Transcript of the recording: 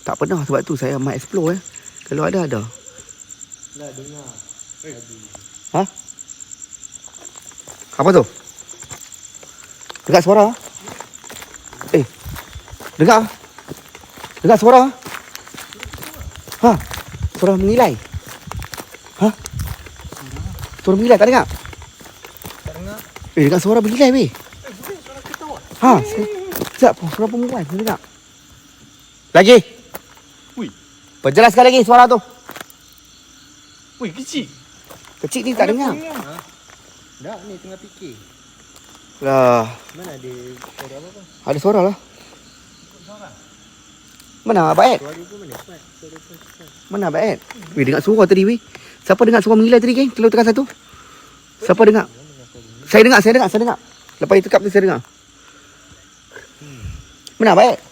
Tak pernah sebab tu saya amat explore eh. Kalau ada ada. Lah dengar. Eh. Ha? Apa tu? Dengar suara? Eh. Dengar? Dengar suara? Ha? Suara mengilai. Ha? Suara mengilai tak dengar? Tak dengar? Eh, dengar suara mengilai weh. Eh, suara ketawa. Ha? Sekejap, suara perempuan. Saya dengar. Lagi. Ui. Perjelas sekali lagi suara tu. Wih, kecil. Kecil ni tak dengar. Ha? Dah ni tengah fikir. Lah, Mana ada suara apa-apa? ada suara lah. Mana Abang Ed? Mana? Abang Ed? Weh, dengar suara tadi weh. Siapa dengar suara mengilai tadi, geng? Kalau tekan satu. Siapa dengar? Saya dengar, saya dengar, saya dengar. Lepas dia tekap tu saya dengar. Mana Abang Ed?